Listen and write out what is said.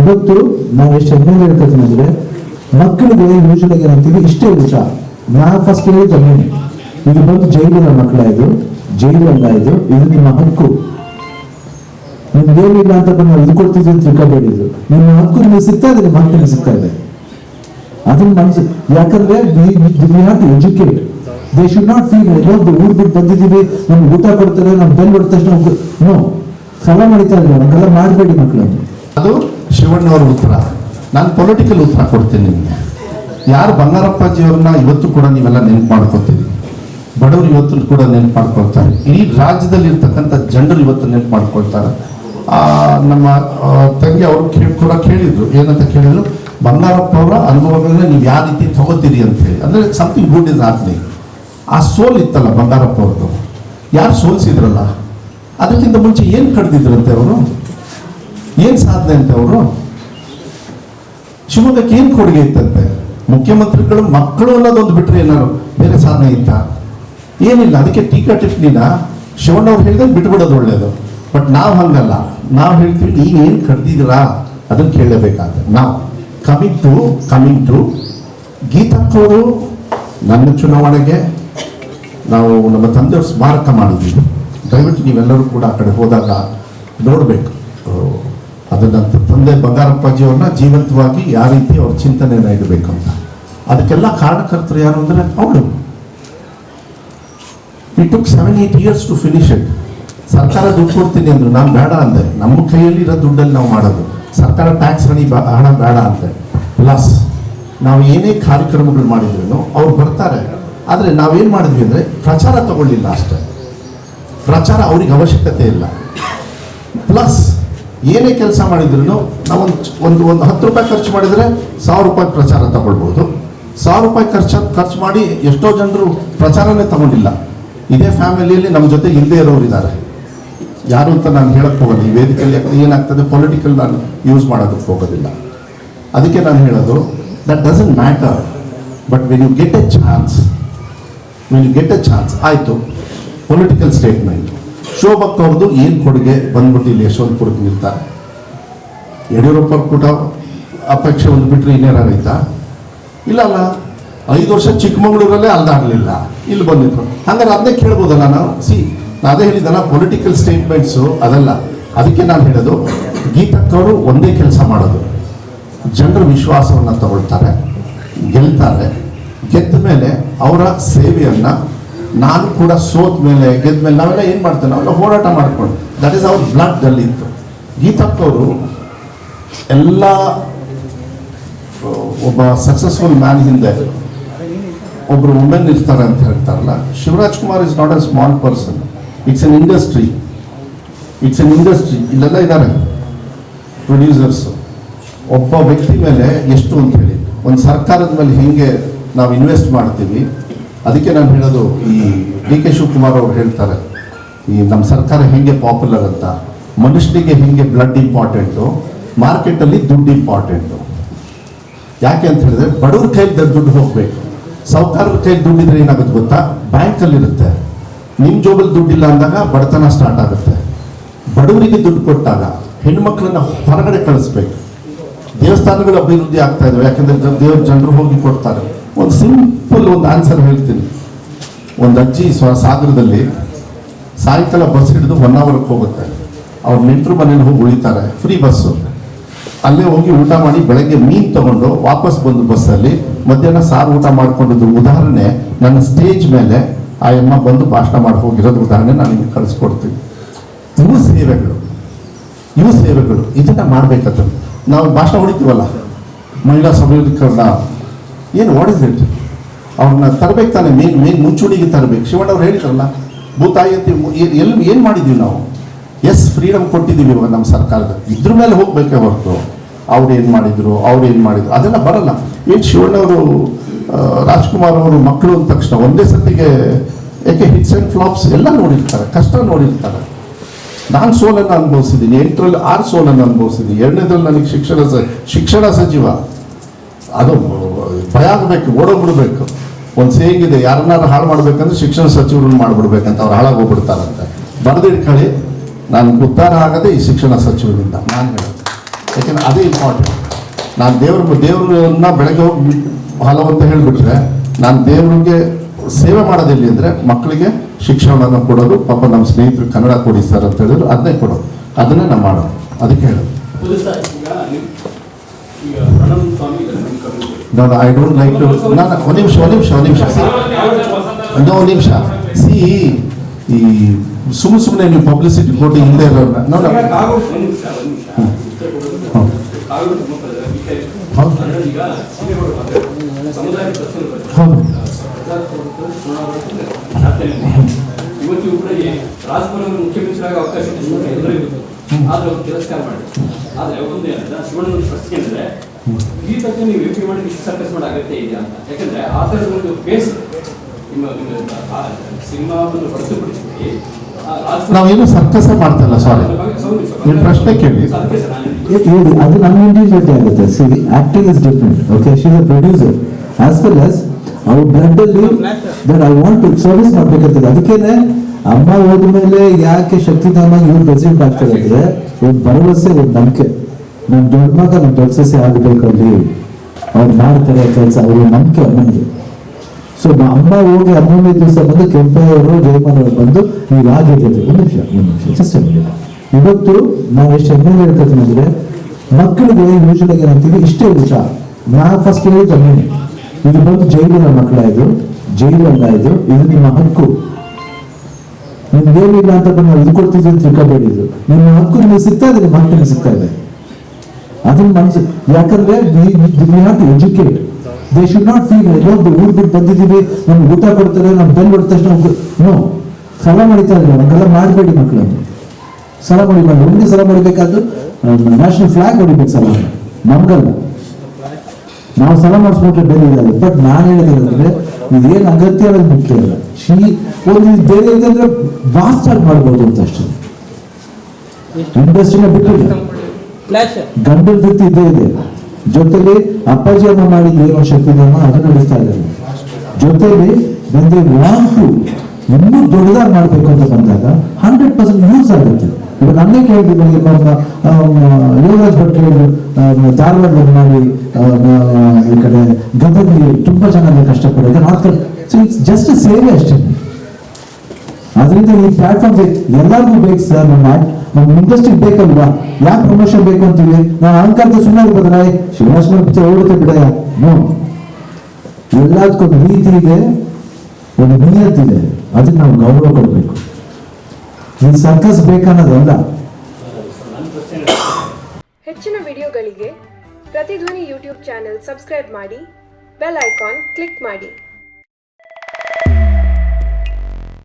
ಇವತ್ತು ನಾವು ಎಷ್ಟು ಹೆಮ್ಮೆ ಹೇಳ್ಕೊತೀನಿ ಅಂದ್ರೆ, ಮಕ್ಕಳಿಗೆ ಯೂಶಲಾಗಿ ಏನಂತೀವಿ, ಇಷ್ಟೇ ವಿಷ ನಾ ಫಸ್ಟ್ ಹೇಳಿದ ನೀನು ಇದು ಬಂದು ಜೈಲಿನ ಮಕ್ಕಳ ಇದು ಜೈಲಲ್ಲ ಇದು ಇದು ನಿಮ್ಮ ಹಕ್ಕು. ನಿಮ್ಗೇನಿಲ್ಲ ಅಂತ ಬಂದು ಇದು ಕೊಡ್ತಿದ್ವಿ ಅಂತ ತಿಳ್ಕೊಬೇಡಿ ಇದು. ನಿಮ್ಮ ಹಕ್ಕು ನಿಮಗೆ ಸಿಗ್ತಾ ಇದೆ, ನಿಮ್ಮ ಹಕ್ಕು ನಿಮ್ಗೆ ಸಿಗ್ತಾ ಇದೆ. ಅದನ್ನ ಮನಸ್ಸು. ಯಾಕಂದ್ರೆ educate they should not feel ಎಲ್ಲೋ ಊರ್ ಬಿಟ್ಟು ಬಂದಿದ್ದೀವಿ, ನಮ್ಗೆ ಊಟ ಕೊಡ್ತಾರೆ ನಮ್ ಬೆಲ್ ಹೊಡೆದ ತಕ್ಷಣ ನೋ ಸಲ ಮಾಡಿತಾ ಇಲ್ಲ ನಮ್ಗೆಲ್ಲ ಮಾಡಬೇಡಿ ಮಕ್ಕಳನ್ನು ಅದು ಶಿವಣ್ಣವರ ಉತ್ತರ. ನಾನು ಪೊಲಿಟಿಕಲ್ ಉತ್ತರ ಕೊಡ್ತೀನಿ ನಿಮಗೆ. ಯಾರು ಬಂಗಾರಪ್ಪಾಜಿಯವ್ರನ್ನ ಇವತ್ತು ಕೂಡ ನೀವೆಲ್ಲ ನೆನ್ಪು ಮಾಡ್ಕೋತೀರಿ? ಬಡವರು ಇವತ್ತು ಕೂಡ ನೆನ್ಪು ಮಾಡ್ಕೊಳ್ತಾರೆ. ಇಡೀ ರಾಜ್ಯದಲ್ಲಿ ಇರ್ತಕ್ಕಂಥ ಜನರು ಇವತ್ತು ನೆನಪು ಮಾಡ್ಕೊಳ್ತಾರೆ. ಆ, ನಮ್ಮ ತಂಗಿ ಅವರು ಕೇಳಿ ಕೂಡ ಕೇಳಿದ್ರು. ಏನಂತ ಕೇಳಿದ್ರು? ಬಂಗಾರಪ್ಪ ಅವರ ಅನುಭವಗಳನ್ನ ನೀವು ಯಾವ ರೀತಿ ತಗೋತೀರಿ ಅಂತ ಹೇಳಿ. ಅಂದ್ರೆ ಸಮಥಿಂಗ್ ಗುಡ್ ಇಸ್ ಹ್ಯಾಪ್ನಿಂಗ್ ಆ ಸೋಲ್ ಇತ್ತಲ್ಲ ಬಂಗಾರಪ್ಪ ಅವ್ರದ್ದು. ಯಾರು ಸೋಲ್ಸಿದ್ರಲ್ಲ? ಅದಕ್ಕಿಂತ ಮುಂಚೆ ಏನು ಕಡ್ದಿದ್ರಂತೆ ಅವರು? ಏನ್ ಸಾಧನೆ ಅಂತ ಅವರು? ಶಿವಮೊಗ್ಗಕ್ಕೆ ಏನ್ ಕೊಡುಗೆ ಇತ್ತಂತೆ? ಮುಖ್ಯಮಂತ್ರಿಗಳು ಮಕ್ಕಳು ಅನ್ನೋದೊಂದು ಬಿಟ್ಟರೆ ಏನಾರು ಬೇರೆ ಸಾಧನೆ ಇತ್ತ? ಏನಿಲ್ಲ, ಅದಕ್ಕೆ ಟೀಕಾ ಟಿಪ್ಪಣಿನ ಶಿವಣ್ಣವ್ರು ಹೇಳಿದ್ರೆ ಬಿಟ್ಬಿಡೋದು ಒಳ್ಳೇದು. ಬಟ್ ನಾವು ಹಂಗಲ್ಲ. ನಾವು ಹೇಳ್ತೀವಿ, ಈಗ ಏನ್ ಕಡ್ದಿದ್ದೀರಾ ಅದನ್ನ ಕೇಳಲೇಬೇಕಾದ ನಾವು ಕಮಿಂಗ್ ಟು ಕಮಿಂಗ್ ಟು ನನ್ನ ಚುನಾವಣೆಗೆ ನಾವು ನಮ್ಮ ತಂದೆಯವ್ರ ಸ್ಮಾರಕ ಮಾಡಿದ್ದೀವಿ ದಯವಿಟ್ಟು ನೀವೆಲ್ಲರೂ ಕೂಡ ಆ ಕಡೆ ಹೋದಾಗ ನೋಡಬೇಕು. ಅದನ್ನ ತಂದೆ ಬಂಗಾರಪ್ಪಾಜಿಯವ್ರನ್ನ ಜೀವಂತವಾಗಿ ಯಾವ ರೀತಿ ಅವ್ರ ಚಿಂತನೆಯನ್ನ ಇಡಬೇಕು ಅಂತ ಅದಕ್ಕೆಲ್ಲ ಕಾರಣಕರ್ತರು ಯಾರು ಅಂದ್ರೆ ಅವಳು it took seven eight years to finish it ಸರ್ಕಾರ ದುಡ್ಡು ಕೊಡ್ತೀನಿ ಅಂದ್ರೆ ನಾನು ಬೇಡ ಅಂದೆ. ನಮ್ಮ ಕೈಯಲ್ಲಿ ಇರೋ ದುಡ್ಡಲ್ಲಿ ನಾವು ಮಾಡೋದು. ಸರ್ಕಾರ ಟ್ಯಾಕ್ಸ್ ಹಣಿ ಹಣ ಬೇಡ ಅಂತೆ ಪ್ಲಸ್ ನಾವು ಏನೇ ಕಾರ್ಯಕ್ರಮಗಳು ಮಾಡಿದ್ರು ಅವ್ರು ಬರ್ತಾರೆ. ಆದರೆ ನಾವೇನು ಮಾಡಿದ್ವಿ ಅಂದರೆ ಪ್ರಚಾರ ತಗೊಳ್ಳಿಲ್ಲ ಅಷ್ಟೇ. ಪ್ರಚಾರ ಅವ್ರಿಗೆ ಅವಶ್ಯಕತೆ ಇಲ್ಲ. ಪ್ಲಸ್ ಏನೇ ಕೆಲಸ ಮಾಡಿದ್ರು ನಾವು ಒಂದು ಒಂದು ಹತ್ತು ರೂಪಾಯಿ ಖರ್ಚು ಮಾಡಿದರೆ ಸಾವಿರ ರೂಪಾಯಿ ಪ್ರಚಾರ ತಗೊಳ್ಬೋದು ಸಾವಿರ ರೂಪಾಯಿ ಖರ್ಚು ಖರ್ಚು ಮಾಡಿ ಎಷ್ಟೋ ಜನರು ಪ್ರಚಾರನೇ ತಗೊಂಡಿಲ್ಲ. ಇದೇ ಫ್ಯಾಮಿಲಿಯಲ್ಲಿ ನಮ್ಮ ಜೊತೆ ಇಲ್ಲದೆ ಇರೋರು ಇದ್ದಾರೆ. ಯಾರು ಅಂತ ನಾನು ಹೇಳಕ್ಕೆ ಹೋಗೋದು ಈ ವೇದಿಕೆಯಲ್ಲಿ ಏನಾಗ್ತದೆ? ಪೊಲಿಟಿಕಲ್ ನಾನು ಯೂಸ್ ಮಾಡೋದಕ್ಕೆ ಹೋಗೋದಿಲ್ಲ. ಅದಕ್ಕೆ ನಾನು ಹೇಳೋದು that doesn't matter but when you get a chance when you get a chance ಆಯಿತು. ಪೊಲಿಟಿಕಲ್ ಸ್ಟೇಟ್ಮೆಂಟ್ ಶೋಭಕ್ ಅವ್ರದ್ದು ಏನು ಕೊಡುಗೆ ಬಂದ್ಬಿಟ್ಟು ಇಲ್ಲಿ ಯಶವಂತಪುರಕ್ಕೆ ನಿಲ್ತಾರೆ ಯಡಿಯೂರಪ್ಪ ಕೂಡ ಅಪೇಕ್ಷೆ ಒಂದು ಬಿಟ್ಟರೆ ರೈತ ಇಲ್ಲ ಅಲ್ಲ ಐದು ವರ್ಷ ಚಿಕ್ಕಮಗಳೂರಲ್ಲೇ ಅಲ್ದಾಡಲಿಲ್ಲ. ಇಲ್ಲಿ ಬಂದಿದ್ರು. ಹಂಗಾರೆ ಅದನ್ನೇ ಕೇಳ್ಬೋದಲ್ಲ ನಾವು? ಸಿ ಅದೇ ಹೇಳಿದ್ದಲ್ಲ ಪೊಲಿಟಿಕಲ್ ಸ್ಟೇಟ್ಮೆಂಟ್ಸು ಅದಲ್ಲ. ಅದಕ್ಕೆ ನಾನು ಹೇಳೋದು, ಗೀತಕ್ಕವರು ಒಂದೇ ಕೆಲಸ ಮಾಡೋದು. ಜನರ ವಿಶ್ವಾಸವನ್ನು ತಗೊಳ್ತಾರೆ, ಗೆಲ್ತಾರೆ. ಗೆದ್ದ ಮೇಲೆ ಅವರ ಸೇವೆಯನ್ನ ನಾನು ಕೂಡ ಸೋತ್ ಮೇಲೆ, ಗೆದ್ದ ಮೇಲೆ ನಾವೆಲ್ಲ ಏನು ಮಾಡ್ತೇವೆ? ನಾವೆಲ್ಲ ಹೋರಾಟ ಮಾಡ್ಕೊಂಡು ದಟ್ ಈಸ್ ಅವ್ರ ಬ್ಲಡ್ ಅಲ್ಲಿ ಇತ್ತು. ಗೀತಕ್ಕವರು ಎಲ್ಲ ಒಬ್ಬ ಸಕ್ಸಸ್ಫುಲ್ ಮ್ಯಾನ್ ಹಿಂದೆ ಒಬ್ಬರು ವುಮೆನ್ ಇರ್ತಾರೆ ಅಂತ ಹೇಳ್ತಾರಲ್ಲ, Shivaraj Kumar is not a small person it's an industry it's an industry ಇಲ್ಲೆಲ್ಲ ಇದ್ದಾರೆ ಪ್ರೊಡ್ಯೂಸರ್ಸ್ ಒಬ್ಬ ವ್ಯಕ್ತಿ ಮೇಲೆ ಎಷ್ಟು ಅಂತ ಹೇಳಿ. ಒಂದು ಸರ್ಕಾರದ ಮೇಲೆ ಹೆಂಗೆ ನಾವು ಇನ್ವೆಸ್ಟ್ ಮಾಡ್ತೀವಿ ಅದಕ್ಕೆ ನಾನು ಹೇಳೋದು, ಈ ಡಿ ಕೆ ಶಿವಕುಮಾರ್ ಅವರು ಹೇಳ್ತಾರೆ, ಈ ನಮ್ಮ ಸರ್ಕಾರ ಹೆಂಗೆ ಪಾಪ್ಯುಲರ್ ಅಂತ. ಮನುಷ್ಯನಿಗೆ ಹೆಂಗೆ ಬ್ಲಡ್ ಇಂಪಾರ್ಟೆಂಟು ಮಾರ್ಕೆಟಲ್ಲಿ ದುಡ್ಡು ಇಂಪಾರ್ಟೆಂಟು ಯಾಕೆ ಅಂತ ಹೇಳಿದ್ರೆ, ಬಡವ್ರ ಕೈ ದುಡ್ಡು ಹೋಗ್ಬೇಕು. ಸಾಹುಕಾರರ ಕೈಲಿ ದುಡ್ಡಿದ್ರೆ ಏನಾಗುತ್ತೆ ಗೊತ್ತಾ? ಬ್ಯಾಂಕಲ್ಲಿರುತ್ತೆ ನಿಮ್ಮ ಜೋಬಲ್ಲಿ ದುಡ್ಡಿಲ್ಲ ಅಂದಾಗ ಬಡತನ ಸ್ಟಾರ್ಟ್ ಆಗುತ್ತೆ. ಬಡವರಿಗೆ ದುಡ್ಡು ಕೊಟ್ಟಾಗ ಹೆಣ್ಮಕ್ಳನ್ನ ಹೊರಗಡೆ ಕಳಿಸ್ಬೇಕು. ದೇವಸ್ಥಾನಗಳು ಅಭಿವೃದ್ಧಿ ಆಗ್ತಾ ಇದಾವೆ. ಯಾಕಂದ್ರೆ ದೇವ್ರ ಜನರು ಹೋಗಿ ಕೊಡ್ತಾರೆ. ಒಂದು ಸಿಂಪಲ್ ಒಂದು ಆನ್ಸರ್ ಹೇಳ್ತೀನಿ. ಒಂದು ಅಜ್ಜಿ ಸ್ವ ಸಾಗರದಲ್ಲಿ ಸಾಯಂಕಾಲ ಬಸ್ ಹಿಡಿದು ಒನ್ ಅವರ್ಗೆ ಹೋಗುತ್ತೆ. ಅವ್ರ ನೆಂಟರು ಮನೇಲಿ ಹೋಗಿ ಉಳಿತಾರೆ ಫ್ರೀ ಬಸ್ಸು ಅಲ್ಲೇ ಹೋಗಿ ಊಟ ಮಾಡಿ ಬೆಳಗ್ಗೆ ಮೀನು ತಗೊಂಡು ವಾಪಸ್ ಬಂದು ಬಸ್ಸಲ್ಲಿ ಮಧ್ಯಾಹ್ನ ಸಾರು ಊಟ ಮಾಡಿಕೊಂಡಿದ್ದು ಉದಾಹರಣೆ ನನ್ನ ಸ್ಟೇಜ್ ಮೇಲೆ ಆ ಅಮ್ಮ ಬಂದು ಭಾಷಣ ಮಾಡಿ ಹೋಗಿರೋದು ಉದಾಹರಣೆ ನಾನು ನಿಮಗೆ ಕಳಿಸ್ಕೊಡ್ತೀನಿ. ಇವು ಸೇವೆಗಳು. ಇವು ಸೇವೆಗಳು. ಇದನ್ನ ಮಾಡ್ಬೇಕಾದ್ರೆ ನಾವು ಭಾಷಣ ಹೊಡಿತೀವಲ್ಲ? ಮಹಿಳಾ ಸಬಲೀಕರಣ. ಏನು ವಾಟ್ ಇಸ್ ಅವ್ರನ್ನ ತರಬೇಕು ತಾನೆ, ಮೇನ್ ಮೇನ್ ಮುಂಚೂಣಿಗೆ ತರಬೇಕು. ಶಿವಣ್ಣ ಅವ್ರು ಹೇಳಿದ್ರಲ್ಲ ಭೂತಾಯಿ ಅಂತ ಎಲ್ಲಿ ಏನು ಮಾಡಿದ್ದೀವಿ ನಾವು? ಎಸ್ ಫ್ರೀಡಮ್ ಕೊಟ್ಟಿದ್ದೀವಿ ಇವಾಗ ನಮ್ಮ ಸರ್ಕಾರದ. ಇದ್ರ ಮೇಲೆ ಹೋಗ್ಬೇಕೇ ಹೊರತು. ಅವ್ರು ಏನು ಮಾಡಿದ್ರು, ಅವ್ರು ಏನು ಮಾಡಿದ್ರು, ಅದೆಲ್ಲ ಬರಲ್ಲ. ಏನು ಶಿವಣ್ಣವರು ರಾಜ್ಕುಮಾರ್ ಅವರು ಮಕ್ಕಳು ಅಂದ ತಕ್ಷಣ ಒಂದೇ ಸತಿಗೆ ಯಾಕೆ ಹಿಟ್ಸ್ ಆ್ಯಂಡ್ ಫ್ಲಾಪ್ಸ್ ಎಲ್ಲ ನೋಡಿರ್ತಾರೆ, ಕಷ್ಟ ನೋಡಿರ್ತಾರೆ. ನಾನು ಸೋಲನ್ನು ಅನುಭವಿಸಿದ್ದೀನಿ, ಎಂಟರಲ್ಲಿ ಆರು ಸೋಲನ್ನು ಅನುಭವಿಸಿದ್ದೀನಿ, ಎರಡನೇದ್ರಲ್ಲಿ ನನಗೆ ಶಿಕ್ಷಣ ಶಿಕ್ಷಣ ಸಚಿವ. ಅದು ಭಯ ಆಗಬೇಕು, ಓಡೋಗ್ಬಿಡ್ಬೇಕು. ಒಂದು ಸೇಗಿದೆ ಯಾರನ್ನಾರು ಹಾಳು ಮಾಡ್ಬೇಕಂದ್ರೆ ಶಿಕ್ಷಣ ಸಚಿವರನ್ನು ಮಾಡಿಬಿಡ್ಬೇಕಂತ ಅವ್ರು ಹಾಳಾಗೋಗ್ಬಿಡ್ತಾರಂತೆ. ಬರೆದಿಟ್ಕೊಳ್ಳಿ ನಾನು ಉದ್ಧಾರ ಆಗದೆ ಈ ಶಿಕ್ಷಣ ಸಚಿವರಿಂದ ನಾನು ಹೇಳೋದು. ಯಾಕೆಂದ್ರೆ ಅದೇ ಇಂಪಾರ್ಟೆಂಟ್ ನಾನು ದೇವ್ರ ದೇವ್ರನ್ನ ಬೆಳಗ್ಗೆ ಹೋಗಿ ಹಲವು ಅಂತ ಹೇಳಿಬಿಟ್ರೆ ನಾನು ದೇವ್ರಿಗೆ ಸೇವೆ ಮಾಡೋದಿಲ್ಲ ಅಂದರೆ ಮಕ್ಕಳಿಗೆ ಶಿಕ್ಷಣವನ್ನು ಕೊಡೋದು, ಪಾಪ ನಮ್ಮ ಸ್ನೇಹಿತರು ಕನ್ನಡ ಕೊಡಿ ಸರ್ ಅಂತ ಹೇಳಿದ್ರು, ಅದನ್ನೇ ಕೊಡೋದು. ಅದನ್ನೇ ನಾವು ಮಾಡೋದು. ಅದಕ್ಕೆ ಹೇಳೋದು ಪುದುಸ ಈಗ ನಿಮ್ ಈಗ ಪ್ರಣವ್ ಸ್ವಾಮಿ ಇದ್ದಾರೆ ನಿಮ್ಮ ಕಮ್ಯುನಿಟಿ ನಾನು ಐ ಡೋಂಟ್ ಲೈಕ್ ಟು ನಾನು ಒಂದು ನಿಮಿಷ ಒಂದು ನಿಮಿಷ ಒಂದು ನಿಮಿಷ ಇನ್ನೂ ಒಂದು ನಿಮಿಷ ಸಿ ಈ ಸುಮ್ಮ ಸುಮ್ಮನೆ ನೀವು ಪಬ್ಲಿಸಿಟಿ ಕೊಟ್ಟು ಹಿಂದೆ ಇರೋರ್ನ ನೋಡಿ ಒಂದು ಒಂದು ಹೌದು. ಇಲ್ಲ. ಕೂಡ ರಾಜ್ಭವನ ಮುಖ್ಯಮಂತ್ರಿಯಾಗಿ ಅವಕಾಶ ಇತ್ತು ಶಿವಣ್ಣ ಎಲ್ಲರಿಗೂ. ಆದ್ರೆ ಅವ್ರು ತಿರಸ್ಕಾರ ಮಾಡಿ ಆದ್ರೆ ಒಂದು ಶಿವಣ್ಣ ಪ್ರಶ್ನೆ ಅಂದ್ರೆ ಈ ಬಗ್ಗೆ ನೀವು ಯೋಚನೆ ಮಾಡಿ ಇಷ್ಟು ಸರ್ಕಸ್ ಮಾಡೋ ಅಗತ್ಯ ಇದೆಯಾ ಅಂತ. ಯಾಕಂದ್ರೆ ಆ ಥರದ ಒಂದು ಬೇಸ್ ನಿಮ್ಮ ಸಿನಿಮಾವನ್ನು ಹೊರತುಪಡಿಸಿ ನಾವೇನು ಸರ್ಕಸ ಮಾಡ್ತಲ್ಲ ಸಾರಿ ನಿಮ್ಮ ಪ್ರಶ್ನೆ ಕೇಳಿ. ಹೇಳಿ ಅದು ನಮ್ಮ ಇಂಡಿವಿಜುವಲ್ಟಿ ಆಗುತ್ತೆ. ಸರಿ acting is different okay she is producer as well as ಅವ್ರ ಬ್ಲಡ್ ಅಲ್ಲಿ that I want to service ಅದಕ್ಕೇನೆ ಅಮ್ಮ ಹೋದ್ಮೇಲೆ ಯಾಕೆ ಶಕ್ತಿಧಾಮ ಇವ್ರು ಪ್ರೆಸಿಡೆಂಟ್ ಆಗ್ತಾರೆ ಅಂದ್ರೆ ಒಂದು ಭರವಸೆ ಒಂದು ನಂಬಿಕೆ. ನನ್ ದೊಡ್ಡ ಮಗ ನಮ್ಮ ದೊಡ್ಡ ಸಸ್ಯ ಆಗಬೇಕಲ್ಲಿ ಅವ್ರು ಮಾಡ್ತಾರೆ ಕೆಲಸ ಅವ್ರ ನಂಬಿಕೆ ಅಮ್ಮನಿಗೆ ಸೊ ಅಮ್ಮ ಹೋಗಿ ಹನ್ನೊಂದನೇ ದಿವಸ ಬಂದು ಕೆಂಪಯ್ಯವರು ಅವರು ಬಂದು ನೀವು ಅಂತ. ಒಂದು ನಿಮಿಷ ಒಂದು ನಿಮಿಷ ಜಸ್ಟ್ ಇವತ್ತು ನಾವು ಎಷ್ಟು ಹೆಮ್ಮೆ ಹೇಳ್ಕೊತೀನಿ ಅಂದ್ರೆ, ಮಕ್ಕಳಿಗೆ ಆಗಿ ಏನಂತೀವಿ ಇಷ್ಟೇ ಊಟ ನಾ ಫಸ್ಟ್ ಹೇಳಿದ್ದು ಅದೇನೆ. ಇದು ಬಂದು ಜೈಲಿನ ಮಕ್ಕಳ ಇದು ಜೈಲಲ್ಲ ಇದು ಇದು ನಿಮ್ಮ ಹಕ್ಕು. ನಿಮ್ಗೆ ಏನಿಲ್ಲ ಅಂತ ಬಂದು ಇದು ಕೊಡ್ತಿದ್ವಿ ಅಂತ ತಿಳ್ಕೊಬೇಡಿ ಇದು. ನಿಮ್ಮ ಹಕ್ಕು ನಿಮಗೆ ಸಿಗ್ತಾ ಇದೆ, ನಿಮ್ಮ ಹಕ್ಕು ನಿಮಗೆ ಸಿಗ್ತಾ ಇದೆ. ಅದನ್ನ ಮನಸ್ಸು ಯಾಕಂದ್ರೆ educate they should not feel ಎಲ್ಲೋ ಊರ್ ಬಿಟ್ಟು ಬಂದಿದ್ದೀವಿ, ನಮ್ಗೆ ಊಟ ಕೊಡ್ತಾರೆ ನಮ್ಮ ಬೆಲ್ ಹೊಡೆದ ತಕ್ಷಣ ನೋ ಸಲ ಮಾಡಿತಾ ಇಲ್ಲ ಹಂಗೆಲ್ಲ ಮಾಡಬೇಡಿ ಮಕ್ಕಳನ್ನು ಸಲ ಮಾಡಿಬಾರ್ದು ಒಂದೇ ಸಲ ಮಾಡಬೇಕಾದ್ರು ನ್ಯಾಷನಲ್ ಫ್ಲಾಗ್ ಹೊಡಿಬೇಕು ಸಲ. ನಮ್ಗಲ್ಲ. ನಾವು ಸಲ ಮಾಡಿಸ್ಬಿಟ್ರೆ ಬೇರೆ ಇರೋದು ಬಟ್ ನಾನು ಹೇಳಿದ್ರೆ ಇದೇನು ಅಗತ್ಯ ಅನ್ನೋದು ಮುಖ್ಯ ಇಲ್ಲ ಶೀ, ಒಂದು ಬೇರೆ ಅಂದ್ರೆ ವಾಸ್ಟ್ ಮಾಡ್ಬೋದು ಅಂತ ಅಷ್ಟೇ. ಇಂಡಸ್ಟ್ರಿನ ಬಿಟ್ಟಿಲ್ಲ. ಫ್ಲಾಶ್ ಜೊತೆ ಇದ್ದೇ ಇದೆ. ಜೊತೆಲಿ ಅಪ್ಪಾಜಿ ಅಮ್ಮ ಮಾಡಿದ ಏನೋ ಶಕ್ತಿಧಾಮ, ಅದು ನಡೆಸ್ತಾ ಇದ್ದಾರೆ. ಜೊತೆಲಿ ಬಂದ್ರೆ ವಾಂಟ್ ಇನ್ನೂ ದೊಡ್ಡದಾಗಿ ಮಾಡಬೇಕು ಅಂತ ಬಂದಾಗ ಹಂಡ್ರೆಡ್ ಪರ್ಸೆಂಟ್ ಯೂಸ್ ಆಗುತ್ತೆ. ಇವಾಗ ನನ್ನೇ ಕೇಳಿದ್ರು, ನನಗೆ ಯೋಗರಾಜ್ ಭಟ್ ಕೇಳಿದ್ರು ಧಾರವಾಡದಲ್ಲಿ ಮಾಡಿ ಈ ಕಡೆ ಗದಗಿ ತುಂಬಾ ಚೆನ್ನಾಗಿ ಕಷ್ಟಪಡೋದು ನಾರ್ತ್ ಇಟ್ಸ್ ಜಸ್ಟ್ ಸೇವೆ ಅಷ್ಟೇ. ಅದರಿಂದ ಈ ಪ್ಲಾಟ್ಫಾರ್ಮ್ ಎಲ್ಲರಿಗೂ ಬೇಕು ಸರ್ ನಮ್ಮ ನಮ್ಮ ಇಂಡಸ್ಟ್ರಿ ಬೇಕಲ್ವಾ? ಯಾಕೆ ಪ್ರಮೋಷನ್ ಬೇಕು ಅಂತೀವಿ? ನಾವು ಅಹಂಕಾರದ ಸುಮ್ಮನೆ ಇರ್ಬೋದಲ್ಲ ಶಿವರಾಜ್ಕುಮಾರ್ ಪಿಕ್ಚರ್ ಓಡುತ್ತೆ ಬಿಡಯ ನೋ. ಎಲ್ಲದಕ್ಕೊಂದು ರೀತಿ ಇದೆ, ಒಂದು ಇದೆ. ಅದಕ್ಕೆ ನಾವು ಗೌರವ ಕೊಡಬೇಕು. ಈ ಸರ್ಕಸ್ ಬೇಕನ್ನೋದಲ್ಲ ಹೆಚ್ಚಿನ ವಿಡಿಯೋಗಳಿಗೆ ಪ್ರತಿಧ್ವನಿ ಯೂಟ್ಯೂಬ್ ಚಾನೆಲ್ ಸಬ್ಸ್ಕ್ರೈಬ್ ಮಾಡಿ, ಬೆಲ್ ಐಕಾನ್ ಕ್ಲಿಕ್ ಮಾಡಿ.